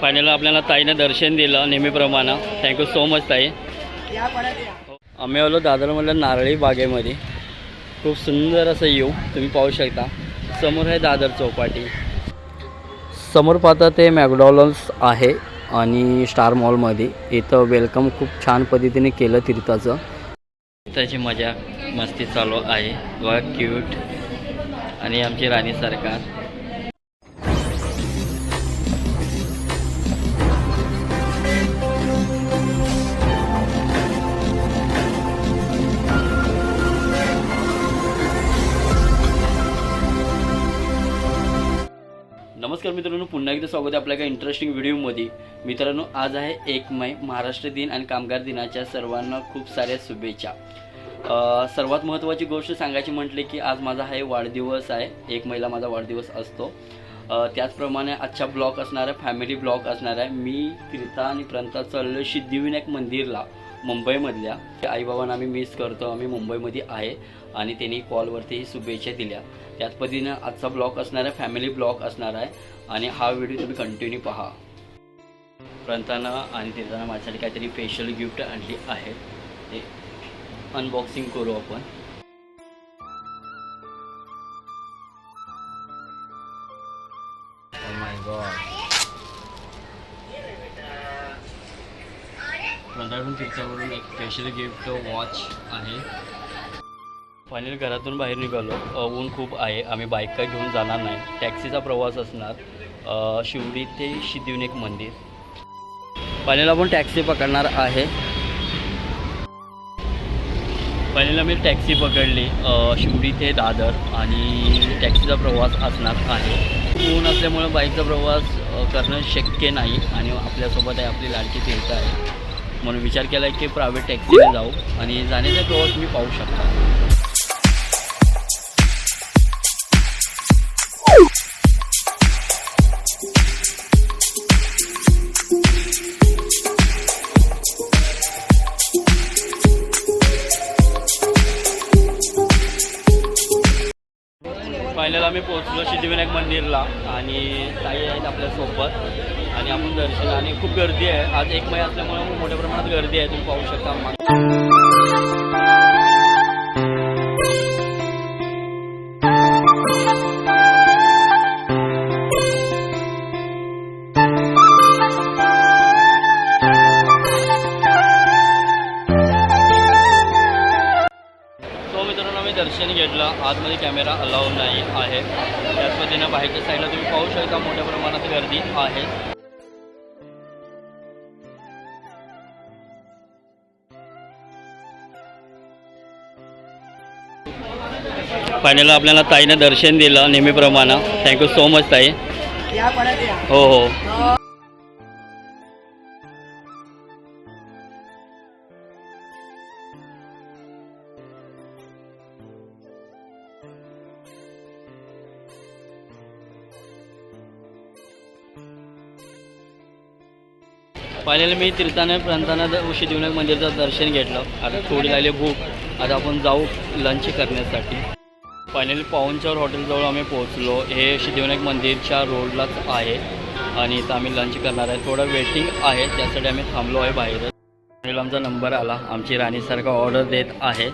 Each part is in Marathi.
फायनल आपल्याला ताईनं दर्शन दिलं नेहमीप्रमाणे. थँक्यू सो मच ताई. आम्ही आलो दादरमधल्या नारळी बागेमध्ये. खूप सुंदर असं येऊ तुम्ही पाहू शकता. समोर आहे दादर चौपाटी. समोर पाहता ते मॅकडॉनल्ड्स आहे आणि स्टार मॉलमध्ये. इथं वेलकम खूप छान पद्धतीने केलं तीर्थाचं. त्याची मजा मस्ती चालू आहे. वा क्यूट आणि आमची राणी सरकार. नमस्कार मित्रांनो पुन्हा एकदा स्वागत आहे आपल्या एका इंटरेस्टिंग व्हिडिओमध्ये मित्रांनो आज आहे एक मे महाराष्ट्र दिन आणि कामगार दिनाच्या सर्वांना खूप साऱ्या शुभेच्छा. सर्वात महत्त्वाची गोष्ट सांगायची म्हटले की आज माझा आहे वाढदिवस आहे. एक मेला माझा वाढदिवस असतो. त्याचप्रमाणे आजचा ब्लॉग असणार आहे फॅमिली ब्लॉग असणार आहे. मी तीर्था आणि प्रंता चाललो सिद्धिविनायक मंदिरला मुंबईमधल्या. आईबाबांना आम्ही मिस करतो आम्ही मुंबईमध्ये आहे. आणि त्यांनी कॉलवरतीही शुभेच्छा दिल्या. त्याच पद्धतीनं आजचा ब्लॉग असणार आहे फॅमिली ब्लॉग असणार आहे. आणि हा व्हिडिओ तुम्ही कंटिन्यू पहा. प्रंतानं आणि तिथं माझ्यासाठी काहीतरी स्पेशल गिफ्ट आणली आहे. ते अनबॉक्सिंग करू आपण. Oh प्रंताकडून एक स्पेशल गिफ्ट वॉच आहे. फायनल घरातून बाहेर निघालो. ऊन खूप आहे. आम्ही बाईक काय घेऊन जाणार नाही. टॅक्सीचा प्रवास असणार. शिवडी ते सिद्धिविनायक मंदिर. फायनल आपण टॅक्सी पकडणार आहे. फायनल आम्ही टॅक्सी पकडली. शिवडी ते दादर आणि टॅक्सीचा प्रवास असणार आहे. ऊन असल्यामुळे बाईकचा प्रवास करणं शक्य नाही आणि आपल्यासोबत आहे आपली लाडकी तीर्थ आहे. म्हणून विचार केला आहे की प्रायव्हेट टॅक्सीने जाऊ आणि जाण्याचा प्रवास तुम्ही पाहू शकता. फायनल आम्ही पोहोचलो सिद्धिविनायक मंदिरला आणि ताई आहेत आपल्यासोबत. आणि आपण दर्शन आणि खूप गर्दी आहे. आज एक महिना असल्यामुळे मोठ्या प्रमाणात गर्दी आहे तुम्ही पाहू शकता आतमध्ये कॅमेरा अलाव नाही आहे. त्याच पद्धतीनं बाहेरच्या साईडला तुम्ही पाहू शकता मोठ्या प्रमाणात गर्दी आहे. फायनल आपल्याला ताईनं दर्शन दिलं नेहमीप्रमाणे. थँक्यू सो मच ताई. हो हो. फायनली मी तीर्थाने प्रांतानं सिद्धिविनायक मंदिरचं दर्शन घेतलं. आता थोडी लागली भूक. आता आपण जाऊ लंच करण्यासाठी. फायनली पाहुणचार हॉटेलजवळ आम्ही पोहोचलो. हे सिद्धिविनायक मंदिरच्या रोडलाच आहे. आणि इथं आम्ही लंच करणार आहे. थोडं वेटिंग आहे. त्यासाठी आम्ही थांबलो आहे बाहेर. आमचा नंबर आला. आमची राणीसारखा ऑर्डर देत आहे.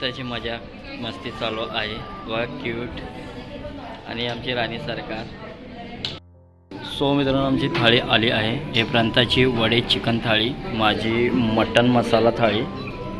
त्याची मजा मस्ती चालू आहे. व क्यूट आणि आमची राणी सरकार सो मित्रांनो आमची थाळी आली आहे. हे प्रांताची वडे चिकन थाळी माझी मटन मसाला थाळी.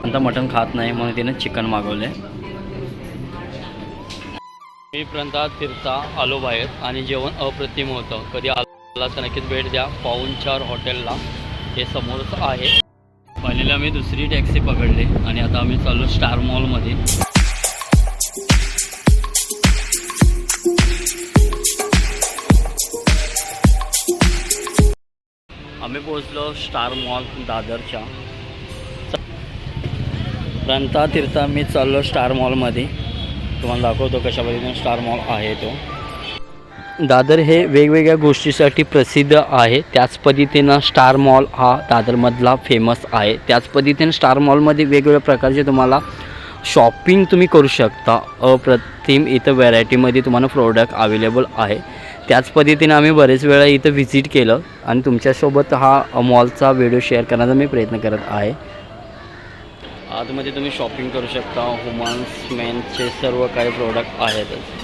प्रांता मटन खात नाही म्हणून तिने चिकन मागवले मी प्रांतात तिरता आलो बाहेर आणि जेवण अप्रतिम होतं. कधी आला तर नक्कीच भेट द्या. पाऊनचार हॉटेलला हे समोरच आहे. पहिलेला मी दुसरी टॅक्सी पकडली आणि आता आम्ही चाललो स्टार मॉलमध्ये. आम्ही पोहोचलो स्टार मॉल दादरच्या. प्रांता तीर्था मी चाललो स्टार मॉलमध्ये. तुम्हाला दाखवतो कशा पद्धतीने स्टार मॉल आहे तो. दादर हे वेगवेगळ्या गोष्टीसाठी प्रसिद्ध आहे. त्याच पद्धतीनं स्टार मॉल हा दादरमधला फेमस आहे. त्याच पद्धतीनं स्टार मॉलमध्ये वेगवेगळ्या प्रकारचे तुम्हाला शॉपिंग तुम्ही करू शकता. अप्रतिम इथं व्हरायटीमध्ये तुम्हाला प्रोडक्ट अवेलेबल आहे. त्याच पद्धतीने आम्ही बरेच वेळा इथं व्हिजिट केलं आणि तुमच्यासोबत हा मॉलचा व्हिडिओ शेअर करण्याचा मी प्रयत्न करत आहे. आतमध्ये तुम्ही शॉपिंग करू शकता. हुमान्स मेनचे सर्व काही प्रोडक्ट आहेतच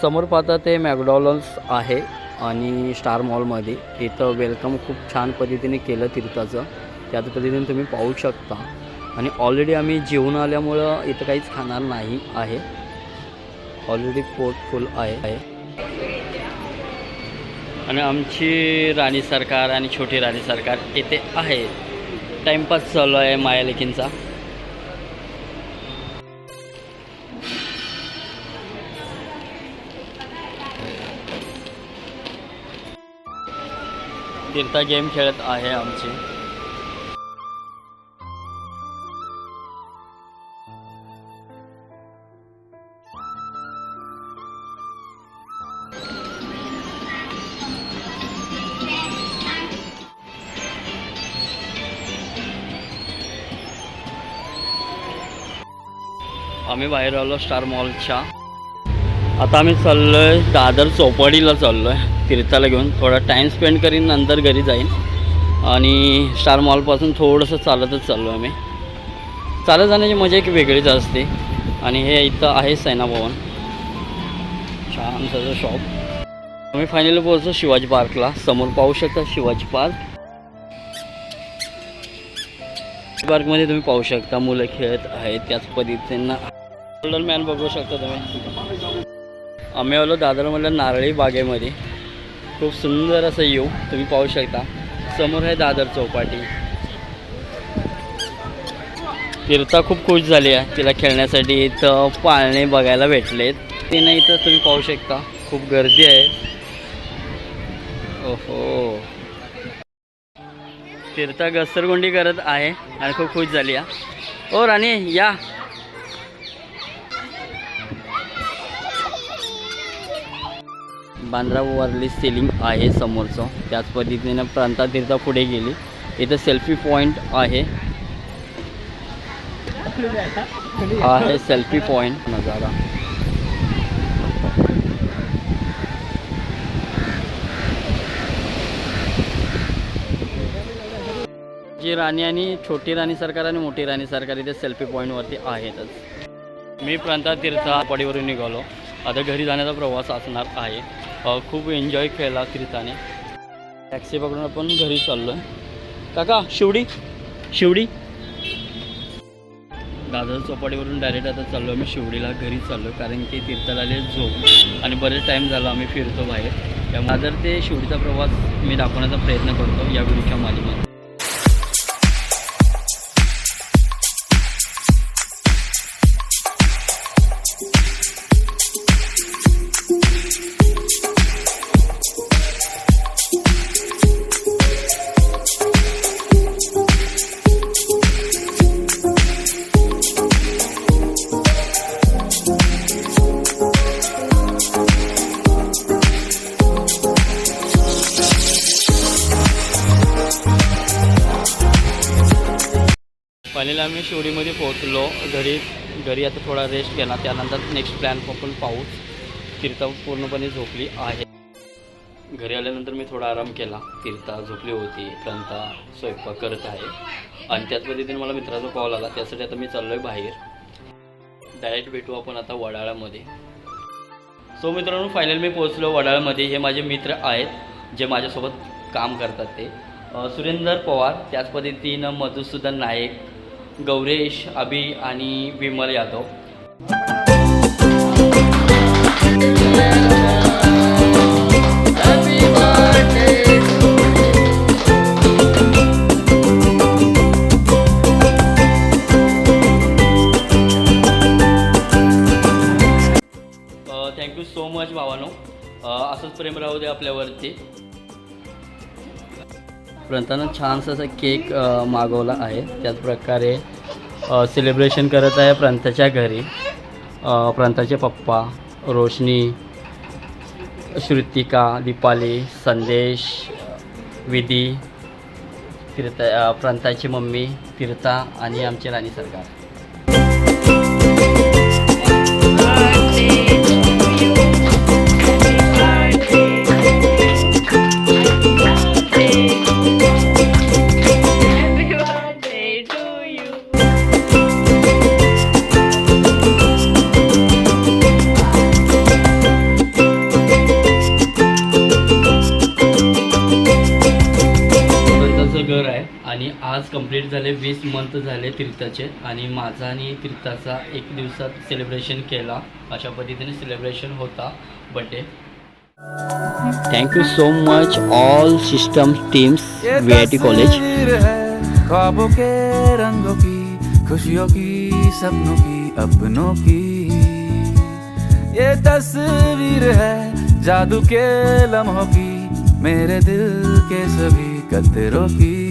समोर पाहता ते मॅकडॉनल्ड्स आहे आणि स्टार मॉलमध्ये इथं वेलकम खूप छान पद्धतीने केलं तीर्थाचं. त्याच पद्धतीने तुम्ही पाहू शकता. आणि ऑलरेडी आम्ही जेवून आल्यामुळं इथं काहीच खाणार नाही आहे. ऑलरेडी पोट फुल आहे आहे. आणि आमची राणी सरकार आणि छोटी राणी सरकार इथे आहे. टाईमपास चालू आहे मायालेखींचा तीर्था गेम खेळत आहे आमची. आम्ही बाहेर आलो स्टार मॉलच्या. आता आम्ही चाललो आहे दादर चौपाडीला चाललो आहे तीर्थाला घेऊन थोडा टाईम स्पेंड करीन नंतर घरी जाईन. आणि स्टार मॉलपासून थोडंसं चालतच चाललो आहे आम्ही. चालत जाण्याची मजा एक वेगळीच असते. आणि हे इथं आहे सैना भवन. त्याचं शॉप आम्ही फायनली पोहोचलो शिवाजी पार्कला समोर पाहू शकता शिवाजी पार्क पार्कमध्ये तुम्ही पाहू शकता मुलं खेळत आहेत त्याच पद्धतीनं. गोल्डन मॅन बघू शकता तुम्ही. आम्ही आलो दादरमधल्या नारळी बागेमध्ये. खूप सुंदर असं येऊ तुम्ही पाहू शकता. समोर आहे दादर चौपाटी. तीर्था खूप खुश झाली आहे. तिला खेळण्यासाठी इथं पाळणे बघायला भेटलेत. नाही इथं तुम्ही पाहू शकता. खूप गर्दी आहे. ओहो. तीर्था घसरगुंडी करत आहे आणि खूप खुश झाली आहे. ओ राणी या. बांद्रा बांद्रावरली सेलिंग आहे समोरचं. त्याच पद्धतीनं प्रांतातीर्थ पुढे गेली. इथं सेल्फी पॉईंट आहे. हा आहे सेल्फी पॉईंट नजारा. जी राणी आणि छोटी राणी सरकार आणि मोठी राणी सरकार इथे सेल्फी पॉईंटवरती आहेतच. मी प्रांतातीर्थ पडीवरून निघालो. आता घरी जाण्याचा प्रवास असणार आहे. खूप एन्जॉय केला तीर्थाने टॅक्सी पकडून आपण घरी चाललो आहे काका शिवडी? शिवडी? दादर चौपाटीवरून डायरेक्ट आता चाललो आम्ही शिवडीला घरी चाललो कारण की तीर्थाला आले झोप आणि बरेच टाईम झाला आम्ही फिरतो बाहेर. त्यामुळे दादर ते शिवडीचा प्रवास मी दाखवण्याचा प्रयत्न करतो या व्हिडिओच्या माध्यमातून. फायनली आम्ही शिवडीमध्ये पोहोचलो. घरी घरी आता थोडा रेस्ट केला. त्यानंतर नेक्स्ट प्लॅन आपण पाहू तीर्था पूर्णपणे झोपली आहे. घरी आल्यानंतर मी थोडा आराम केला. तीर्था झोपली होती. प्रणता स्वयंपाक करत आहे. आणि त्याच पद्धतीने मला मित्राचा कॉल आला. त्यासाठी आता मी चाललो आहे बाहेर. डायरेक्ट भेटू आपण आता वडाळ्यामध्ये सो मित्रांनो फायनल मी पोहोचलो वडाळ्यामध्ये हे माझे मित्र आहेत जे माझ्यासोबत काम करतात ते. सुरेंद्र पवार. त्याच पद्धतीनं मधुसूदन नाईक गौरेश अभि आणि Vimal Yadav. Thank you so much भावानो. असंच प्रेम राहू दे आपल्यावरती. प्रांतानं छानसा असा केक मागवला आहे. त्याचप्रकारे सेलिब्रेशन करत आहे प्रांताच्या घरी. प्रांताचे पप्पा रोशनी श्रुतिका दीपाली संदेश विधी तीर्थ प्रांताची मम्मी तीर्था आणि आमची राणी सरकार. आज कंप्लीट झाले वीस मंथ झाले तीर्थाचे. आणि माझा आणि तीर्थाचा एक दिवसात सेलिब्रेशन केला. अशा पद्धतीने सेलिब्रेशन होता birthday thank you so much all system teams V I T college ख्वाबों के रंगों की खुशियों की सपनों की अपनों की। ये तस्वीर है जादू के लम्हों की मेरे दिल के सभी कतरों की।